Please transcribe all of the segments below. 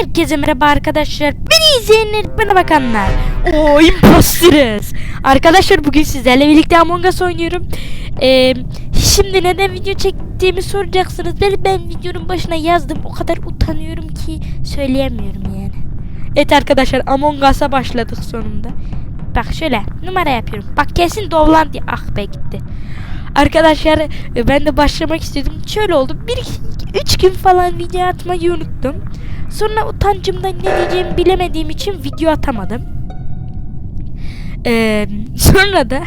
Herkese merhaba arkadaşlar. Beni izleyenler, bana bakanlar. Oo imposters. Arkadaşlar bugün sizlerle birlikte Among Us oynuyorum. Ee, şimdi neden video çektiğimi soracaksınız. Ben, ben videonun başına yazdım. O kadar utanıyorum ki söyleyemiyorum yani. Evet arkadaşlar Among Us'a başladık sonunda. Bak şöyle numara yapıyorum. Bak kesin Dovland diye. Ah be gitti. Arkadaşlar e, ben de başlamak istedim. Şöyle oldu. Bir iki, üç gün falan video atmayı unuttum. Sonra utancımdan ne diyeceğimi bilemediğim için video atamadım. Ee, sonra da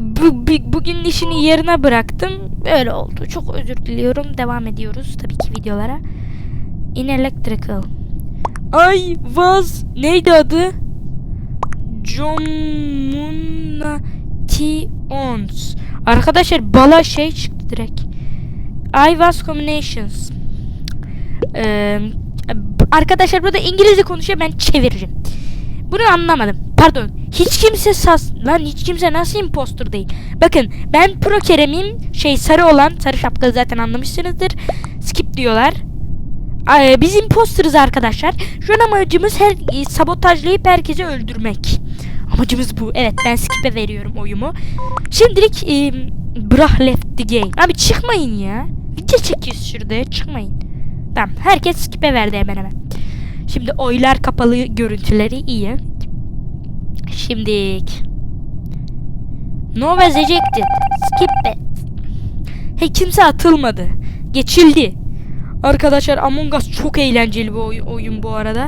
bu, bu- bugün işini yarına bıraktım. Öyle oldu. Çok özür diliyorum. Devam ediyoruz tabii ki videolara. In Electrical. I was neydi adı? Jomunations. Arkadaşlar bala şey çıktı direkt. I was combinations. Ee, arkadaşlar burada İngilizce konuşuyor ben çeviririm. Bunu anlamadım. Pardon. Hiç kimse sas lan hiç kimse nasıl impostor değil. Bakın ben pro keremim şey sarı olan sarı şapkalı zaten anlamışsınızdır. Skip diyorlar. Ay, Biz imposterız arkadaşlar. Şu an amacımız her e, sabotajlayıp herkesi öldürmek. Amacımız bu. Evet ben skip'e veriyorum oyumu. Şimdilik e, Brah left the game. Abi çıkmayın ya. Video çekiyoruz şurada çıkmayın. Tamam herkes skip'e verdi hemen hemen. Şimdi oylar kapalı görüntüleri iyi. Şimdilik. No was ejected. Skip it. Hey kimse atılmadı. Geçildi. Arkadaşlar Among Us çok eğlenceli bir oy- oyun bu arada.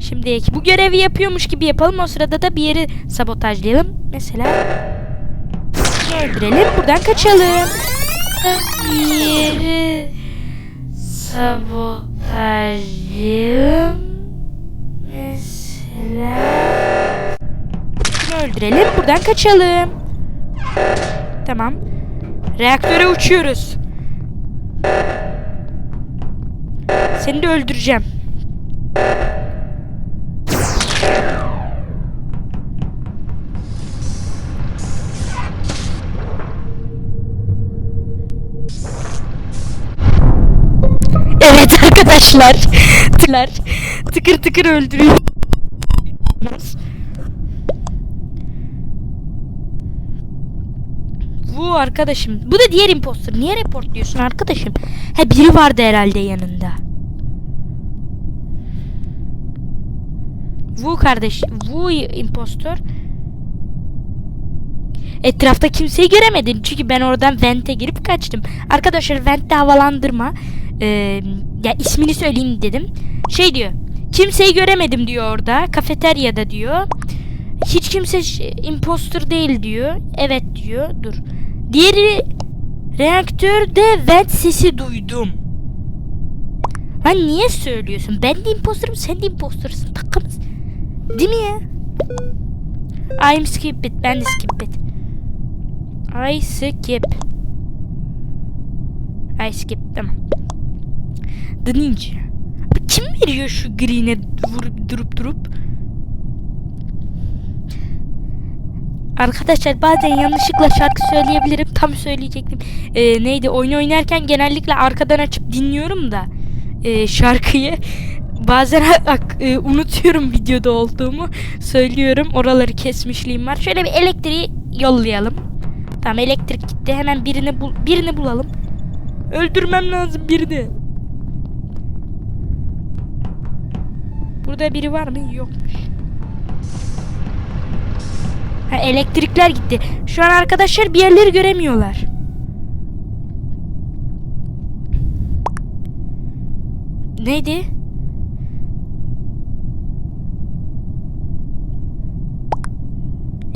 Şimdi bu görevi yapıyormuş gibi yapalım. O sırada da bir yeri sabotajlayalım. Mesela öldürelim. Buradan kaçalım. Bir yeri sabotajlayalım. Mesela bunu öldürelim. Buradan kaçalım. Tamam. Reaktöre uçuyoruz. Seni de öldüreceğim. Arkadaşlar. Tıkır tıkır tıkır öldürüyor. Bu arkadaşım. Bu da diğer imposter. Niye report diyorsun arkadaşım? Ha biri vardı herhalde yanında. Wu kardeş. Wu impostor. Etrafta kimseyi göremedin. Çünkü ben oradan vente girip kaçtım. Arkadaşlar vente havalandırma. Ee, ya ismini söyleyeyim dedim. Şey diyor. Kimseyi göremedim diyor orada. Kafeteryada diyor. Hiç kimse ş- imposter değil diyor. Evet diyor. Dur. Diğeri reaktörde vent sesi duydum. Lan niye söylüyorsun? Ben de imposterım, sen de impostersın. Takımız. Değil mi ya? I'm skip it. Ben de skip it. I skip. I skip. Tamam. The Ninja. Kim veriyor şu green'e vurup durup durup? Arkadaşlar bazen yanlışlıkla şarkı söyleyebilirim. Tam söyleyecektim. Ee, neydi? Oyun oynarken genellikle arkadan açıp dinliyorum da ee, şarkıyı. Bazen e, unutuyorum videoda olduğumu. Söylüyorum. Oraları kesmişliğim var. Şöyle bir elektriği yollayalım. Tamam elektrik gitti. Hemen birini bul birini bulalım. Öldürmem lazım birini. Burada biri var mı? Yokmuş. Ha, elektrikler gitti. Şu an arkadaşlar bir yerleri göremiyorlar. Neydi?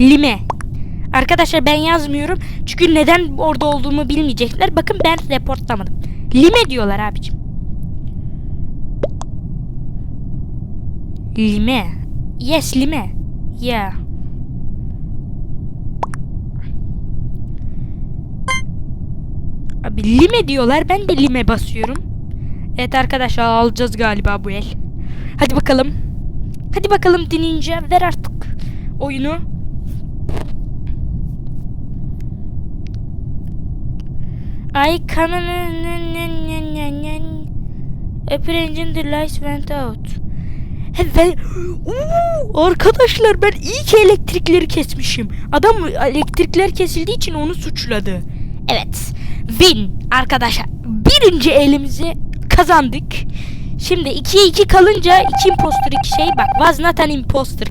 Lime. Arkadaşlar ben yazmıyorum. Çünkü neden orada olduğumu bilmeyecekler. Bakın ben reportlamadım. Lime diyorlar abicim. Lime. Yes lime. Yeah. Abi lime diyorlar. Ben de lime basıyorum. Evet arkadaşlar alacağız galiba bu el. Hadi bakalım. Hadi bakalım dinince ver artık oyunu. Kanını Upper engine the lights went out. Ben... Oo, arkadaşlar ben iyi ki elektrikleri kesmişim. Adam elektrikler kesildiği için onu suçladı. Evet. Win arkadaşlar. Birinci elimizi kazandık. Şimdi 2'ye 2 kalınca iki imposter iki şey bak. Was not an imposter.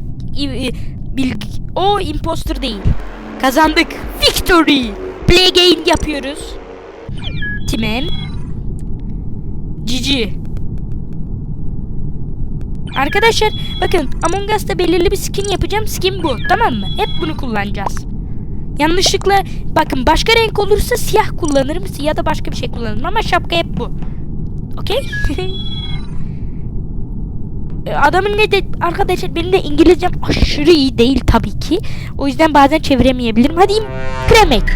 Bilgi, o imposter değil. Kazandık. Victory. Play game yapıyoruz. Timen. Cici. Arkadaşlar bakın Among Us'ta belirli bir skin yapacağım. Skin bu tamam mı? Hep bunu kullanacağız. Yanlışlıkla bakın başka renk olursa siyah kullanırım ya da başka bir şey kullanırım ama şapka hep bu. Okey? E, Adamın ne de arkadaşlar benim de İngilizcem aşırı iyi değil tabii ki. O yüzden bazen çeviremeyebilirim. Hadi Cremate.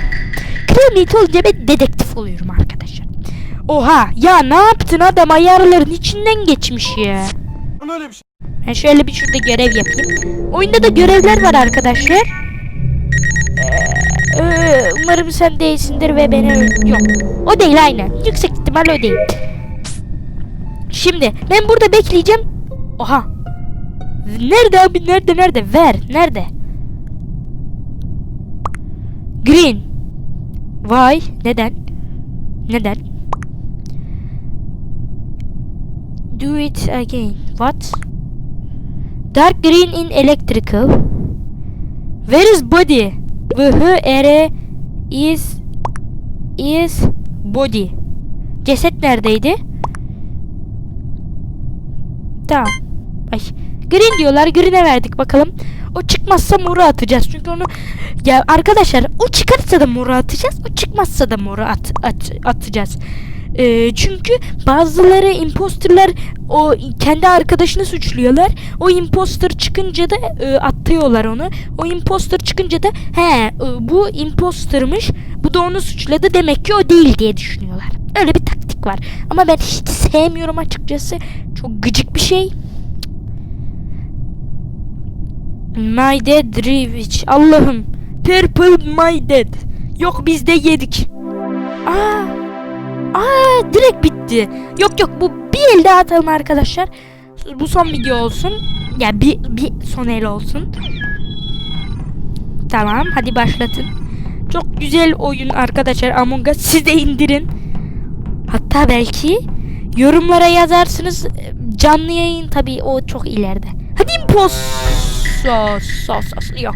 Cremate olunca ben dedektif oluyorum arkadaşlar. Oha ya ne yaptın adam ayarların içinden geçmiş ya. Öyle bir şey. Ben şöyle bir şurada görev yapayım. Oyunda da görevler var arkadaşlar. Ee, umarım sen değilsindir ve beni yok. O değil aynen. Yüksek ihtimal o değil. Şimdi ben burada bekleyeceğim. Oha. Nerede abi nerede nerede? Ver. Nerede? Green. Why? Neden? Neden? Do it again. What? Dark green in electrical. Where is body? Vh ere is is body. Ceset neredeydi? Tamam. Ay. Green diyorlar. Green'e verdik bakalım. O çıkmazsa moru atacağız. Çünkü onu ya arkadaşlar o çıkarsa da moru atacağız. O çıkmazsa da moru at, at, atacağız. Ee, çünkü bazıları imposterlar o kendi arkadaşını suçluyorlar. O imposter çıkınca da e, atlıyorlar onu. O imposter çıkınca da he e, bu impostermış. Bu da onu suçladı. Demek ki o değil diye düşünüyorlar. Öyle bir taktik var. Ama ben hiç sevmiyorum açıkçası. Çok gıcık bir şey. My Dead Revich. Allah'ım. Purple My Dead. Yok biz de yedik. Aa. Aa direkt bitti. Yok yok bu bir el daha atalım arkadaşlar. Bu son video olsun. Ya bir, bir son el olsun. Tamam hadi başlatın. Çok güzel oyun arkadaşlar Among Us. Siz de indirin. Hatta belki yorumlara yazarsınız. Canlı yayın tabii o çok ileride. Hadi impos. Sos, sos, sos. Yok.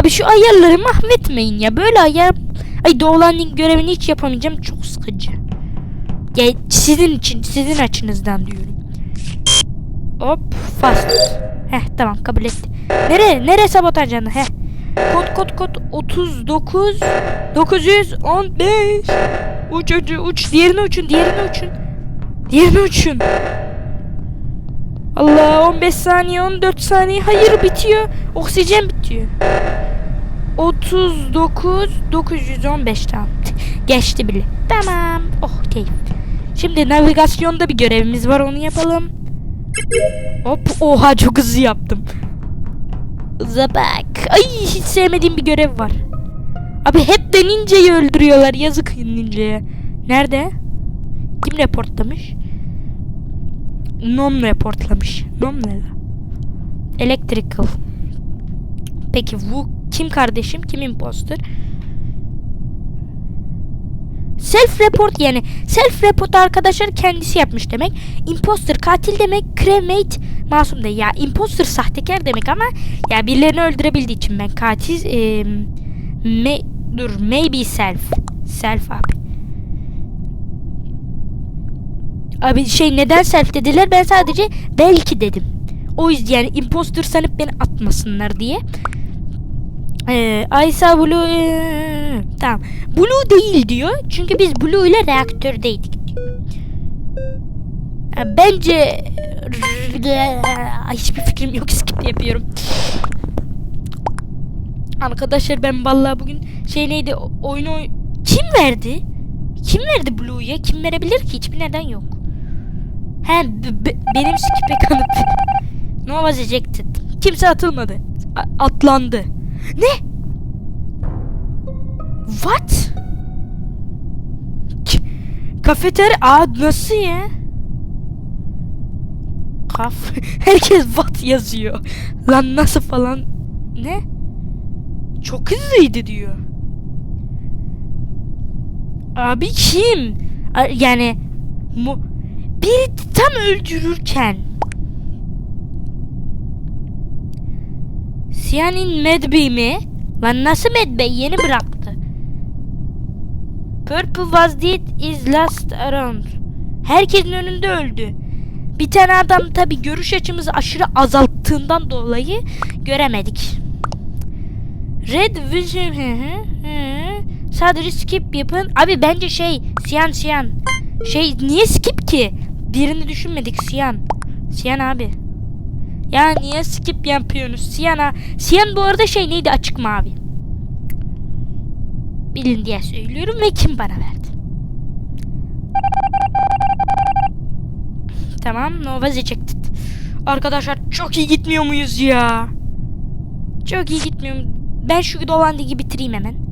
Abi şu ayarları mahvetmeyin ya. Böyle ayar... Ay Doğulan görevini hiç yapamayacağım. Çok sıkıcı. Ya sizin için, sizin açınızdan diyorum. Hop, fast. Heh tamam kabul etti. Nere, nere sabotaj canı? Heh. Kod kod kod 39 915 Uç uç uç diğerini uçun diğerini uçun Diğerini uçun Allah 15 saniye 14 saniye hayır bitiyor oksijen bitiyor 39 915 tamam. Geçti bile. Tamam. Oh keyif. Şimdi navigasyonda bir görevimiz var onu yapalım. Hop oha çok hızlı yaptım. Hıza bak. Ay hiç sevmediğim bir görev var. Abi hep de ninja'yı öldürüyorlar. Yazık ninja'ya. Nerede? Kim reportlamış? Nom reportlamış. Nom ne? Electrical. Peki bu kim kardeşim? Kim imposter? Self report yani self report arkadaşlar kendisi yapmış demek. Imposter katil demek. Cremate masum değil. Ya imposter sahtekar demek ama ya birilerini öldürebildiği için ben katil e, me, dur maybe self. Self abi. Abi şey neden self dediler ben sadece belki dedim. O yüzden yani imposter sanıp beni atmasınlar diye. Ee, Aysa Blue ee, tamam. Blue değil diyor. Çünkü biz Blue ile reaktördeydik diyor. Ha, bence hiçbir fikrim yok skip yapıyorum. Arkadaşlar ben vallahi bugün şey neydi oyunu oy- kim verdi? Kim verdi Blue'ya? Kim verebilir ki? Hiçbir neden yok. He benim skip'e kanıt. No was ejected. Kimse atılmadı. A- atlandı. Ne? What? Ki- Kafeterya aa nasıl ya? Kaf herkes what yazıyor. Lan nasıl falan ne? Çok hızlıydı diyor. Abi kim? Yani mu bir tam öldürürken Siyan'in Medbey mi? Lan nasıl Medbey? Yeni bıraktı. Purple was dead is last around. Herkesin önünde öldü. Bir tane adam tabi görüş açımızı aşırı azalttığından dolayı göremedik. Red Vision. Sadece skip yapın. Abi bence şey Siyan Siyan. Şey niye skip ki? Birini düşünmedik Siyan. Siyan abi. Ya niye skip yapıyorsunuz Siyan'a? Siyan bu arada şey neydi açık mavi. Bilin diye söylüyorum ve kim bana verdi? Tamam Nova ejected. Arkadaşlar çok iyi gitmiyor muyuz ya? Çok iyi gitmiyor mu? Ben şu dolandigi bitireyim hemen.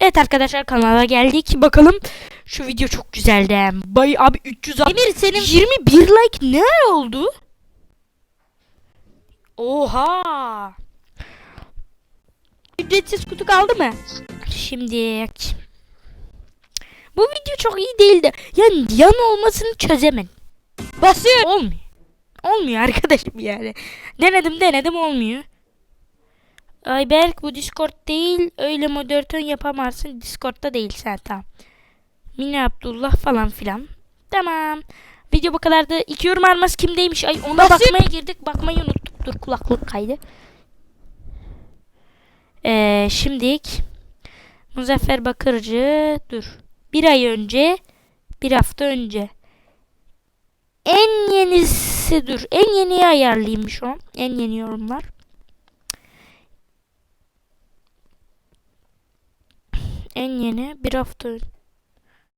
Evet arkadaşlar kanala geldik. Bakalım şu video çok güzeldi. Bay abi 300 Emir senin 21 like ne oldu? Oha. Ücretsiz kutu kaldı mı? Şimdi bu video çok iyi değildi. Yani yan olmasını çözemedim. Basıyor. Olmuyor. Olmuyor arkadaşım yani. Denedim denedim olmuyor. Ayberk bu Discord değil. Öyle moderatör yapamazsın. Discord'da değil sen tamam. Mini Abdullah falan filan. Tamam. Video bu kadardı. İki yorum arması kimdeymiş? Ay ona Nasip. bakmaya girdik. Bakmayı unuttuk. Dur kulaklık kaydı. Ee, şimdilik Muzaffer Bakırcı dur. Bir ay önce bir hafta önce en yenisi dur. En yeniyi ayarlayayım şu an. En yeni yorumlar. En yeni bir hafta önce.